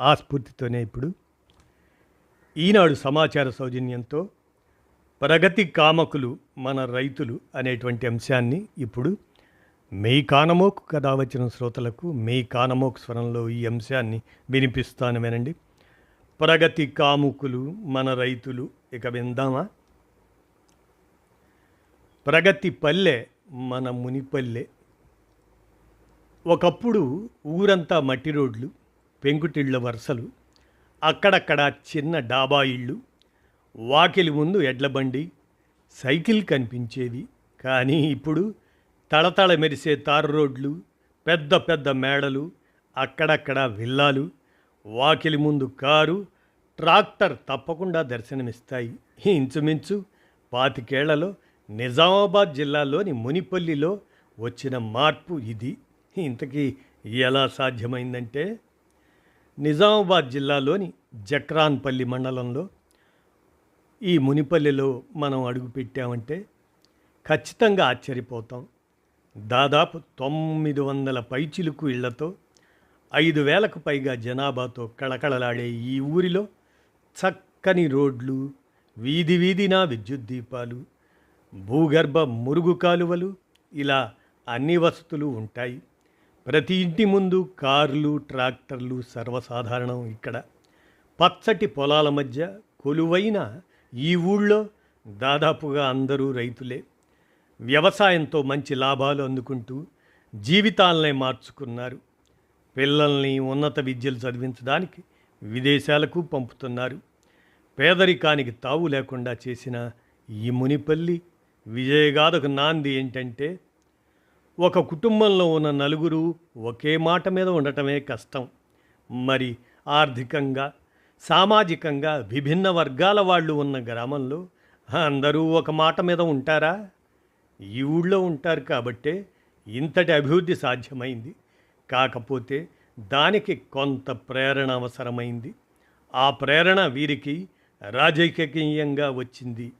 ఆ స్ఫూర్తితోనే ఇప్పుడు ఈనాడు సమాచార సౌజన్యంతో ప్రగతి కామకులు మన రైతులు అనేటువంటి అంశాన్ని ఇప్పుడు మీ కానమోకు కథ వచ్చిన శ్రోతలకు మీ కానమోకు స్వరంలో ఈ అంశాన్ని వినిపిస్తాను వినండి ప్రగతి కాముకులు మన రైతులు ఇక విందామా? ప్రగతి పల్లె మన మునిపల్లె. ఒకప్పుడు ఊరంతా మట్టి రోడ్లు పెంకుటిళ్ళ వరుసలు అక్కడక్కడ చిన్న డాబా ఇళ్ళు వాకిలి ముందు ఎడ్లబండి సైకిల్ కనిపించేవి కానీ ఇప్పుడు తళతళ మెరిసే తారు రోడ్లు పెద్ద పెద్ద మేడలు అక్కడక్కడ విల్లాలు వాకిలి ముందు కారు ట్రాక్టర్ తప్పకుండా దర్శనమిస్తాయి. ఇంచుమించు పాతికేళ్ళలో నిజామాబాద్ జిల్లాలోని మునిపల్లిలో వచ్చిన మార్పు ఇది. ఇంతకీ ఎలా సాధ్యమైందంటే నిజామాబాద్ జిల్లాలోని జక్రాన్పల్లి మండలంలో ఈ మునిపల్లిలో మనం అడుగుపెట్టామంటే ఖచ్చితంగా ఆశ్చర్యపోతాం. దాదాపు తొమ్మిది వందల పైచిలుకు ఇళ్ళతో ఐదు వేలకు పైగా జనాభాతో కళకళలాడే ఈ ఊరిలో చక్కని రోడ్లు వీధి వీధినా విద్యుత్ దీపాలు భూగర్భ మురుగు కాలువలు ఇలా అన్ని వసతులు ఉంటాయి. ప్రతి ఇంటి ముందు కార్లు ట్రాక్టర్లు సర్వసాధారణం ఇక్కడ. పచ్చటి పొలాల మధ్య కొలువైన ఈ ఊళ్ళో దాదాపుగా అందరూ రైతులే. వ్యవసాయంతో మంచి లాభాలు అందుకుంటూ జీవితాలనే మార్చుకున్నారు. పిల్లల్ని ఉన్నత విద్యలు చదివించడానికి విదేశాలకు పంపుతున్నారు. పేదరికానికి తావు లేకుండా చేసిన ఈ మునిపల్లి విజయగాథకు నాంది ఏంటంటే ఒక కుటుంబంలో ఉన్న నలుగురు ఒకే మాట మీద ఉండటమే కష్టం. మరి ఆర్థికంగా సామాజికంగా విభిన్న వర్గాల వాళ్ళు ఉన్న గ్రామంలో అందరూ ఒక మాట మీద ఉంటారా? ఈ ఊళ్ళో ఉంటారు కాబట్టే ఇంతటి అభివృద్ధి సాధ్యమైంది. కాకపోతే దానికి కొంత ప్రేరణ అవసరమైంది. ఆ ప్రేరణ వీరికి రాజకీయంగా వచ్చింది.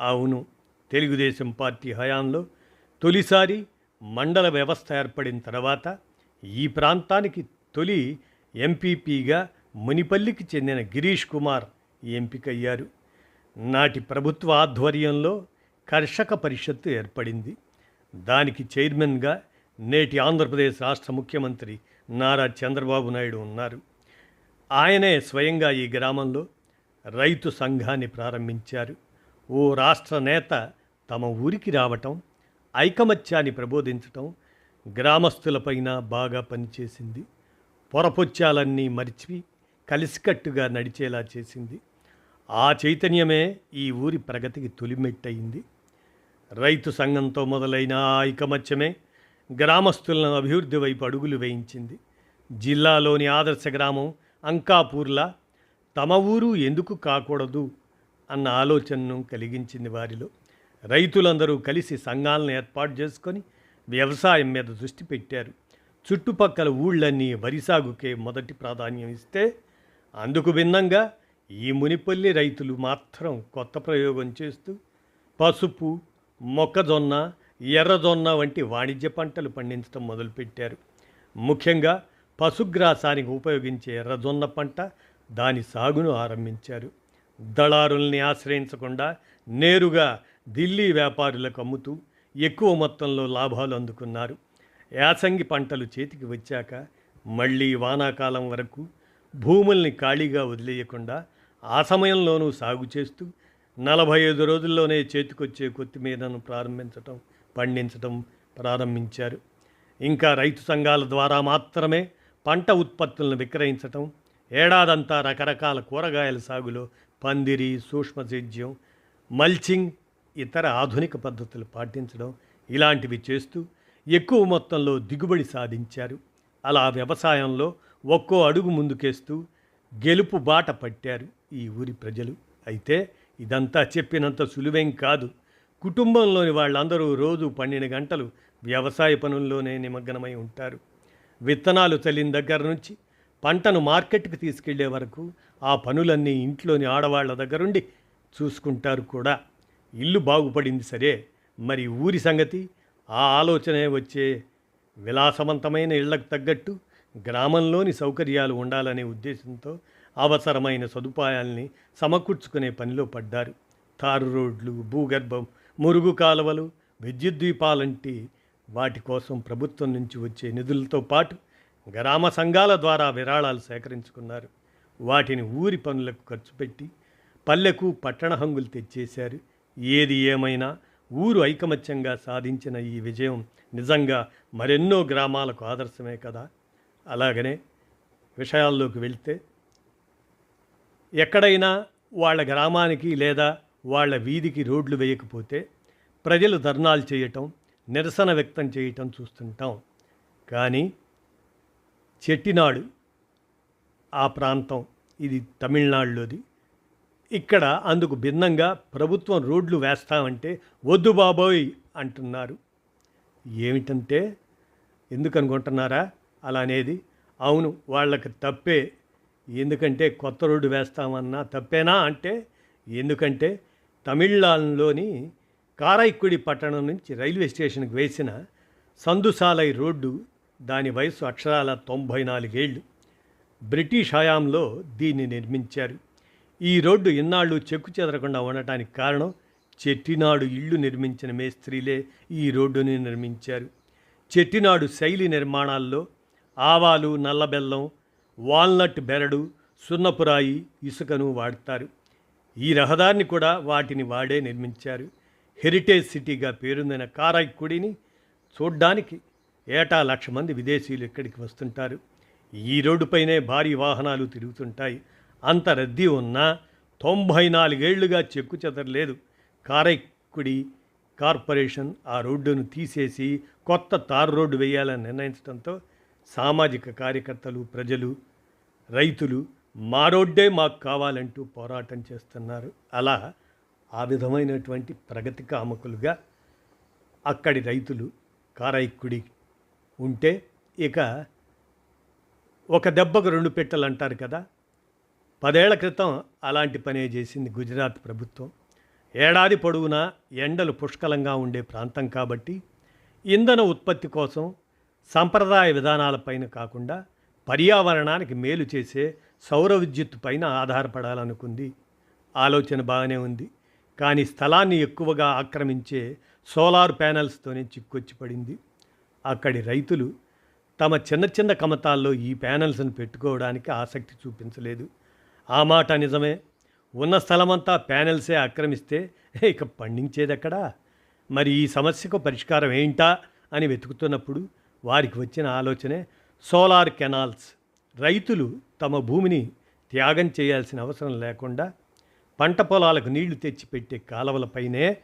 అవును తెలుగుదేశం పార్టీ హయాంలో తొలిసారి మండల వ్యవస్థ ఏర్పడిన తర్వాత ఈ ప్రాంతానికి తొలి ఎంపీపీగా మునిపల్లికి చెందిన గిరీష్ కుమార్ ఎంపికయ్యారు. నాటి ప్రభుత్వ ఆధ్వర్యంలో కర్షక పరిషత్తు ఏర్పడింది. దానికి చైర్మన్గా నేటి ఆంధ్రప్రదేశ్ రాష్ట్ర ముఖ్యమంత్రి నారా చంద్రబాబు నాయుడు ఉన్నారు. ఆయనే స్వయంగా ఈ గ్రామంలో రైతు సంఘాన్ని ప్రారంభించారు. ఓ రాష్ట్ర నేత తమ ఊరికి రావటం ఐకమత్యాన్ని ప్రబోధించటం గ్రామస్తులపైన బాగా పనిచేసింది. పొరపొచ్చాలన్నీ మరిచి కలిసికట్టుగా నడిచేలా చేసింది. ఆ చైతన్యమే ఈ ఊరి ప్రగతికి తొలిమెట్టయింది. రైతు సంఘంతో మొదలైన ఆ ఐకమత్యమే గ్రామస్తులను అభివృద్ధి వైపు అడుగులు వేయించింది. జిల్లాలోని ఆదర్శ గ్రామం అంకాపూర్లా తమ ఊరు ఎందుకు కాకూడదు అన్న ఆలోచనను కలిగించింది వారిలో. రైతులందరూ కలిసి సంఘాలను ఏర్పాటు చేసుకొని వ్యవసాయం మీద దృష్టి పెట్టారు. చుట్టుపక్కల ఊళ్ళన్నీ వరి సాగుకే మొదటి ప్రాధాన్యం ఇస్తే అందుకు భిన్నంగా ఈ మునిపల్లి రైతులు మాత్రం కొత్త ప్రయోగం చేస్తూ పసుపు మొక్కజొన్న ఎర్రజొన్న వంటి వాణిజ్య పంటలు పండించడం మొదలుపెట్టారు. ముఖ్యంగా పశుగ్రాసానికి ఉపయోగించే ఎర్రజొన్న పంట దాని సాగును ఆరంభించారు. దళారుల్ని ఆశ్రయించకుండా నేరుగా ఢిల్లీ వ్యాపారులకు అమ్ముతూ ఎక్కువ మొత్తంలో లాభాలు అందుకున్నారు. యాసంగి పంటలు చేతికి వచ్చాక మళ్ళీ వానాకాలం వరకు భూముల్ని ఖాళీగా వదిలేయకుండా ఆ సమయంలోనూ సాగు చేస్తూ నలభై ఐదు రోజుల్లోనే చేతికొచ్చే కొత్తిమీరను ప్రారంభించటం పండించటం ప్రారంభించారు. ఇంకా రైతు సంఘాల ద్వారా మాత్రమే పంట ఉత్పత్తులను విక్రయించటం ఏడాదంతా రకరకాల కూరగాయల సాగులో పందిరి సూక్ష్మసేద్యం మల్చింగ్ ఇతర ఆధునిక పద్ధతులు పాటించడం ఇలాంటివి చేస్తూ ఎక్కువ మొత్తంలో దిగుబడి సాధించారు. అలా వ్యవసాయంలో ఒక్కో అడుగు ముందుకేస్తూ గెలుపు బాట పట్టారు ఈ ఊరి ప్రజలు. అయితే ఇదంతా చెప్పినంత సులువేం కాదు. కుటుంబంలోని వాళ్ళందరూ రోజు పన్నెండు గంటలు వ్యవసాయ పనుల్లోనే నిమగ్నమై ఉంటారు. విత్తనాలు చల్లిన దగ్గర నుంచి పంటను మార్కెట్కి తీసుకెళ్ళే వరకు ఆ పనులన్నీ ఇంట్లోని ఆడవాళ్ళ దగ్గరుండి చూసుకుంటారు కూడా. ఇల్లు బాగుపడింది సరే మరి ఊరి సంగతి? ఆ ఆలోచనే వచ్చే విలాసవంతమైన ఇళ్ళకు తగ్గట్టు గ్రామంలోని సౌకర్యాలు ఉండాలనే ఉద్దేశంతో అవసరమైన సదుపాయాల్ని సమకూర్చుకునే పనిలో పడ్డారు. తారు రోడ్లు భూగర్భం మురుగు కాలువలు విద్యుత్ ద్వీపాలంటి వాటి కోసం ప్రభుత్వం నుంచి వచ్చే నిధులతో పాటు గ్రామ సంఘాల ద్వారా విరాళాలు సేకరించుకున్నారు. వాటిని ఊరి పనులకు ఖర్చు పెట్టి పల్లెకు పట్టణ హంగులు తెచ్చేశారు. ఏది ఏమైనా ఊరు ఐకమత్యంగా సాధించిన ఈ విజయం నిజంగా మరెన్నో గ్రామాలకు ఆదర్శమే కదా? అలాగనే విషయాల్లోకి వెళ్తే ఎక్కడైనా వాళ్ళ గ్రామానికి లేదా వాళ్ళ వీధికి రోడ్లు వేయకపోతే ప్రజలు ధర్నాలు చేయటం నిరసన వ్యక్తం చేయటం చూస్తుంటాం. కానీ చెట్టినాడు ఆ ప్రాంతం ఇది తమిళనాడులోది. ఇక్కడ అందుకు భిన్నంగా ప్రభుత్వం రోడ్లు వేస్తామంటే వద్దు బాబోయ్ అంటున్నారు. ఏమిటంటే ఎందుకు అనుకుంటున్నారా అలా అనేది అవును వాళ్ళకి తప్పే. ఎందుకంటే కొత్త రోడ్డు వేస్తామన్నా తప్పేనా అంటే ఎందుకంటే తమిళనాడులోని కారైక్కుడి పట్టణం నుంచి రైల్వే స్టేషన్కి వేసిన సందుసాలై రోడ్డు దాని వయసు అక్షరాల తొంభై నాలుగేళ్ళు. బ్రిటిష్ హయాంలో దీన్ని నిర్మించారు. ఈ రోడ్డు ఇన్నాళ్ళు చెక్కు చెదరకుండా ఉండటానికి కారణం చెట్టినాడు ఇళ్ళు నిర్మించిన మేస్త్రీలే ఈ రోడ్డుని నిర్మించారు. చెట్టినాడు శైలి నిర్మాణాల్లో ఆవాలు నల్లబెల్లం వాల్నట్ బెరడు సున్నపురాయి ఇసుకను వాడతారు. ఈ రహదారిని కూడా వాటిని వాడే నిర్మించారు. హెరిటేజ్ సిటీగా పేరొందిన కారాయిక్కుడిని చూడ్డానికి ఏటా లక్ష మంది విదేశీయులు ఇక్కడికి వస్తుంటారు. ఈ రోడ్డుపైనే భారీ వాహనాలు తిరుగుతుంటాయి. అంత రద్దీ ఉన్నా తొంభై నాలుగేళ్ళుగా చెక్కు చెదరలేదు. కారైక్కుడి కార్పొరేషన్ ఆ రోడ్డును తీసేసి కొత్త తారు రోడ్డు వేయాలని నిర్ణయించడంతో సామాజిక కార్యకర్తలు ప్రజలు రైతులు మా రోడ్డే మాకు కావాలంటూ పోరాటం చేస్తున్నారు. అలా ఆ విధమైనటువంటి ప్రగతి కామకులుగా అక్కడి రైతులు కారైక్కుడి ఉంటే ఇక ఒక దెబ్బకు రెండు పెట్టెలు అంటారు కదా పదేళ్ళ క్రితం అలాంటి పనే చేసింది గుజరాత్ ప్రభుత్వం. ఏడాది పొడవునా ఎండలు పుష్కలంగా ఉండే ప్రాంతం కాబట్టి ఇంధన ఉత్పత్తి కోసం సంప్రదాయ విధానాలపైన కాకుండా పర్యావరణానికి మేలు చేసే సౌర విద్యుత్ పైన ఆధారపడాలనుకుంది. ఆలోచన బాగానే ఉంది. కానీ స్థలాన్ని ఎక్కువగా ఆక్రమించే సోలార్ ప్యానెల్స్తోనే చిక్కొచ్చి పడింది అక్కడి రైతులు తమ చిన్న చిన్న కమతాల్లో ఈ ప్యానెల్స్ను పెట్టుకోవడానికి ఆసక్తి చూపించలేదు. ఆ మాట నిజమే. ఉన్న స్థలమంతా ప్యానెల్సే ఆక్రమిస్తే ఇక పండించేదెక్కడా? మరి ఈ సమస్యకు పరిష్కారం ఏంటా అని వెతుకుతున్నప్పుడు వారికి వచ్చిన ఆలోచనే సోలార్ కెనాల్స్. రైతులు తమ భూమిని త్యాగం చేయాల్సిన అవసరం లేకుండా పంట పొలాలకు నీళ్ళు తెచ్చిపెట్టే కాలవలపైనే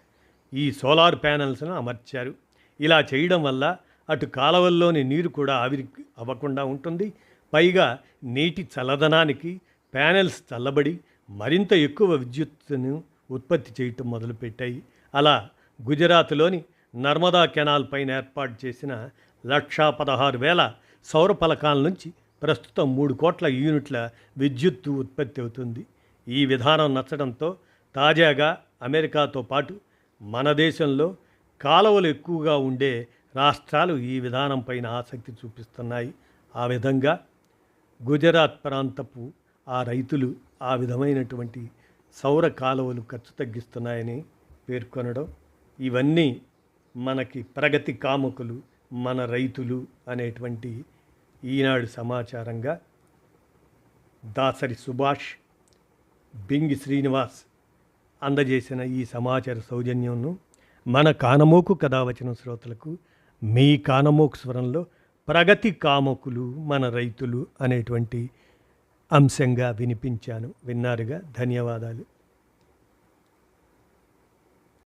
ఈ సోలార్ ప్యానెల్స్ను అమర్చారు. ఇలా చేయడం వల్ల అటు కాలవల్లోని నీరు కూడా ఆవిరి అవ్వకుండా ఉంటుంది. పైగా నీటి చల్లదనానికి ప్యానెల్స్ చల్లబడి మరింత ఎక్కువ విద్యుత్తును ఉత్పత్తి చేయటం మొదలుపెట్టాయి. అలా గుజరాత్లోని నర్మదా కెనాల్ పైన ఏర్పాటు చేసిన లక్షా పదహారు వేల సౌర ఫలకాల నుంచి ప్రస్తుతం మూడు కోట్ల యూనిట్ల విద్యుత్తు ఉత్పత్తి అవుతుంది. ఈ విధానం నచ్చడంతో తాజాగా అమెరికాతో పాటు మన దేశంలో కాలువలు ఎక్కువగా ఉండే రాష్ట్రాలు ఈ విధానం పైన ఆసక్తి చూపిస్తున్నాయి. ఆ విధంగా గుజరాత్ ప్రాంతపు ఆ రైతులు ఆ విధమైనటువంటి సౌర కాలువలు ఖర్చు తగ్గిస్తున్నాయని పేర్కొనడం ఇవన్నీ మనకి ప్రగతి కాముకులు మన రైతులు అనేటువంటి ఈనాడు సమాచారంగా దాసరి సుభాష్ బింగి శ్రీనివాస్ అందజేసిన ఈ సమాచార సౌజన్యంను మన కానమోకు కథ వచ్చిన శ్రోతలకు మీ కానమోకు స్వరంలో ప్రగతి కామకులు మన రైతులు అనేటువంటి అంశంగా వినిపించాను. విన్నారుగా? ధన్యవాదాలు.